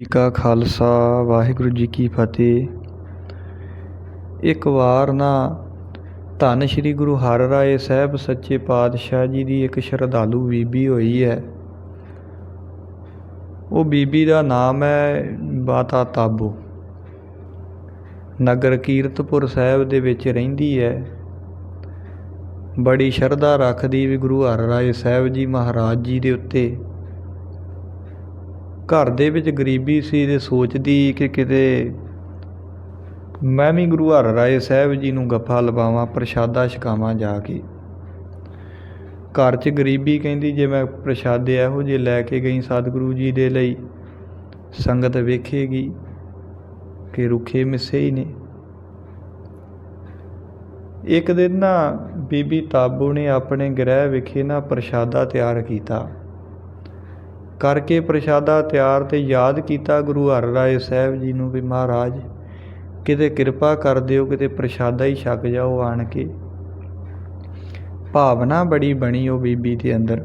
ਜੀ ਕਾ ਖਾਲਸਾ, ਵਾਹਿਗੁਰੂ ਜੀ ਕੀ ਫਤਿਹ। ਇੱਕ ਵਾਰ ਨਾ ਧੰਨ ਸ਼੍ਰੀ ਗੁਰੂ ਹਰਿਰਾਏ ਸਾਹਿਬ ਸੱਚੇ ਪਾਤਸ਼ਾਹ ਜੀ ਦੀ ਇੱਕ ਸ਼ਰਧਾਲੂ ਬੀਬੀ ਹੋਈ ਹੈ। ਉਹ ਬੀਬੀ ਦਾ ਨਾਮ ਹੈ ਬਾਤਾ ਤਾਬੋ। ਨਗਰ ਕੀਰਤਪੁਰ ਸਾਹਿਬ ਦੇ ਵਿੱਚ ਰਹਿੰਦੀ ਹੈ। ਬੜੀ ਸ਼ਰਧਾ ਰੱਖਦੀ ਵੀ ਗੁਰੂ ਹਰਿਰਾਏ ਸਾਹਿਬ ਜੀ ਮਹਾਰਾਜ ਜੀ ਦੇ ਉੱਤੇ। ਘਰ ਦੇ ਵਿੱਚ ਗਰੀਬੀ ਸੀ ਅਤੇ ਸੋਚਦੀ ਕਿ ਕਿਤੇ ਮੈਂ ਵੀ ਗੁਰੂ ਹਰ ਰਾਏ ਸਾਹਿਬ ਜੀ ਨੂੰ ਗੱਫਾ ਲਵਾਵਾਂ, ਪ੍ਰਸ਼ਾਦਾ ਛਕਾਵਾਂ ਜਾ ਕੇ। ਘਰ 'ਚ ਗਰੀਬੀ ਕਹਿੰਦੀ, ਜੇ ਮੈਂ ਪ੍ਰਸ਼ਾਦੇ ਇਹੋ ਜਿਹੇ ਲੈ ਕੇ ਗਈ ਸਤਿਗੁਰੂ ਜੀ ਦੇ ਲਈ, ਸੰਗਤ ਵੇਖੇਗੀ ਕਿ ਰੁੱਖੇ ਮਿੱਸੇ ਹੀ ਨੇ। ਇੱਕ ਦਿਨ ਨਾ ਬੀਬੀ ਤਾਬੂ ਨੇ ਆਪਣੇ ਗ੍ਰਹਿ ਵਿਖੇ ਨਾ ਪ੍ਰਸ਼ਾਦਾ ਤਿਆਰ ਕੀਤਾ। ਕਰਕੇ ਪ੍ਰਸ਼ਾਦਾ ਤਿਆਰ ਤੇ ਯਾਦ ਕੀਤਾ ਗੁਰੂ ਹਰ ਰਾਏ ਸਾਹਿਬ ਜੀ ਨੂੰ ਵੀ ਮਹਾਰਾਜ, ਕਿਤੇ ਕਿਰਪਾ ਕਰ ਦਿਓ, ਕਿਤੇ ਪ੍ਰਸ਼ਾਦਾ ਹੀ ਛਕ ਜਾਓ ਆਣ ਕੇ। ਭਾਵਨਾ ਬੜੀ ਬਣੀ ਉਹ ਬੀਬੀ ਦੇ ਅੰਦਰ।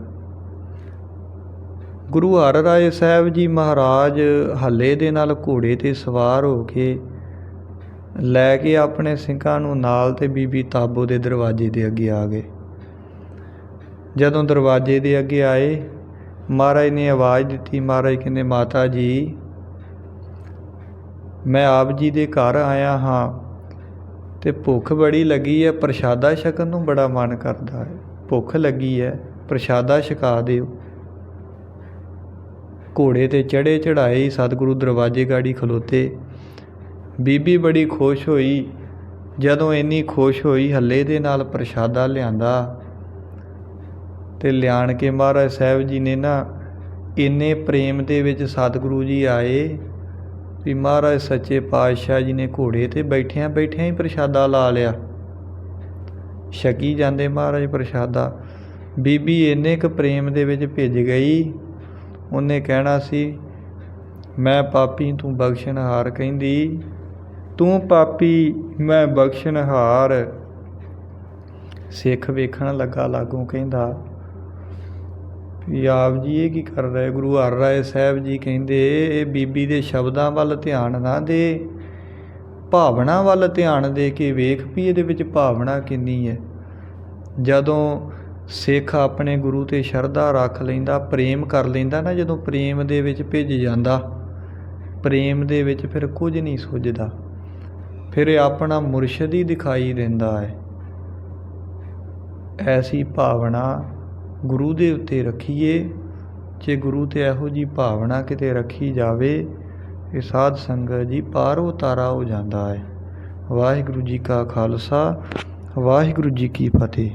ਗੁਰੂ ਹਰ ਰਾਏ ਸਾਹਿਬ ਜੀ ਮਹਾਰਾਜ ਹੱਲੇ ਦੇ ਨਾਲ ਘੋੜੇ ਤੇ ਸਵਾਰ ਹੋ ਕੇ ਲੈ ਕੇ ਆਪਣੇ ਸਿੰਘਾਂ ਨੂੰ ਨਾਲ ਤੇ ਬੀਬੀ ਤਾਬੋ ਦੇ ਦਰਵਾਜ਼ੇ ਦੇ ਅੱਗੇ ਆ ਗਏ। ਜਦੋਂ ਦਰਵਾਜ਼ੇ ਦੇ ਅੱਗੇ ਆਏ ਮਹਾਰਾਜ ਨੇ ਆਵਾਜ਼ ਦਿੱਤੀ, ਮਹਾਰਾਜ ਕਹਿੰਦੇ, ਮਾਤਾ ਜੀ, ਮੈਂ ਆਪ ਜੀ ਦੇ ਘਰ ਆਇਆ ਹਾਂ ਤੇ ਭੁੱਖ ਬੜੀ ਲੱਗੀ ਹੈ, ਪ੍ਰਸ਼ਾਦਾ ਛਕਣ ਨੂੰ ਬੜਾ ਮਨ ਕਰਦਾ ਹੈ। ਭੁੱਖ ਲੱਗੀ ਹੈ, ਪ੍ਰਸ਼ਾਦਾ ਛਕਾ ਦਿਓ। ਘੋੜੇ ਤੇ ਚੜੇ ਚੜਾਏ ਸਤਿਗੁਰੂ ਦਰਵਾਜ਼ੇ ਗਾੜੀ ਖਲੋਤੇ। ਬੀਬੀ ਬੜੀ ਖੁਸ਼ ਹੋਈ। ਜਦੋਂ ਇੰਨੀ ਖੁਸ਼ ਹੋਈ, ਹੱਲੇ ਦੇ ਨਾਲ ਪ੍ਰਸ਼ਾਦਾ ਲਿਆਂਦਾ। ਤੇ ਲਿਆਣ ਕੇ ਮਹਾਰਾਜ ਸਾਹਿਬ ਜੀ ਨੇ ਨਾ ਇੰਨੇ ਪ੍ਰੇਮ ਦੇ ਵਿੱਚ ਸਤਿਗੁਰੂ ਜੀ ਆਏ ਵੀ ਮਹਾਰਾਜ ਸੱਚੇ ਪਾਤਸ਼ਾਹ ਜੀ ਨੇ ਘੋੜੇ ਤੇ ਬੈਠਿਆਂ ਬੈਠਿਆਂ ਹੀ ਪ੍ਰਸ਼ਾਦਾ ਲਾ ਲਿਆ। ਛਕੀ ਜਾਂਦੇ ਮਹਾਰਾਜ ਪ੍ਰਸ਼ਾਦਾ। ਬੀਬੀ ਇੰਨੇ ਕੁ ਪ੍ਰੇਮ ਦੇ ਵਿੱਚ ਭਿੱਜ ਗਈ। ਉਹਨੇ ਕਹਿਣਾ ਸੀ, ਮੈਂ ਪਾਪੀ ਤੂੰ ਬਖਸ਼ਣਹਾਰ ਕਹਿੰਦੀ। ਤੂੰ ਪਾਪੀ, ਮੈਂ ਬਖਸ਼ਣਹਾਰ। ਸਿੱਖ ਵੇਖਣ ਲੱਗਾ ਲਾਗੋਂ ਕਹਿੰਦਾ ਵੀ ਆਪ ਜੀ ਇਹ ਕੀ ਕਰ ਰਹੇ? ਗੁਰੂ ਹਰ ਰਾਏ ਸਾਹਿਬ ਜੀ ਕਹਿੰਦੇ, ਇਹ ਬੀਬੀ ਦੇ ਸ਼ਬਦਾਂ ਵੱਲ ਧਿਆਨ ਨਾ ਦੇ। ਭਾਵਨਾ ਵੱਲ ਧਿਆਨ ਦੇ ਕੇ ਵੇਖ ਵੀ ਇਹਦੇ ਵਿੱਚ ਭਾਵਨਾ ਕਿੰਨੀ ਹੈ। ਜਦੋਂ ਸਿੱਖ ਆਪਣੇ ਗੁਰੂ ਤੇ ਸ਼ਰਧਾ ਰੱਖ ਲੈਂਦਾ, ਪ੍ਰੇਮ ਕਰ ਲੈਂਦਾ ਨਾ, ਜਦੋਂ ਪ੍ਰੇਮ ਦੇ ਵਿੱਚ ਭਿੱਜ ਜਾਂਦਾ, ਪ੍ਰੇਮ ਦੇ ਵਿੱਚ ਫਿਰ ਕੁਝ ਨਹੀਂ ਸੁੱਝਦਾ। ਫਿਰ ਆਪਣਾ ਮੁਰਸ਼ਦ ਹੀ ਦਿਖਾਈ ਦਿੰਦਾ ਹੈ। ਐਸੀ ਭਾਵਨਾ ਗੁਰੂ ਦੇ ਉੱਤੇ ਰੱਖੀਏ। ਜੇ ਗੁਰੂ ਤੇ ਇਹੋ ਜੀ ਭਾਵਨਾ ਕਿਤੇ ਰੱਖੀ ਜਾਵੇ, ਇਹ ਸਾਧ ਸੰਗਤ ਜੀ ਪਾਰੋ ਤਾਰਾ ਹੋ ਜਾਂਦਾ ਹੈ। ਵਾਹਿਗੁਰੂ ਜੀ ਕਾ ਖਾਲਸਾ, ਵਾਹਿਗੁਰੂ ਜੀ ਕੀ ਫਤਿਹ।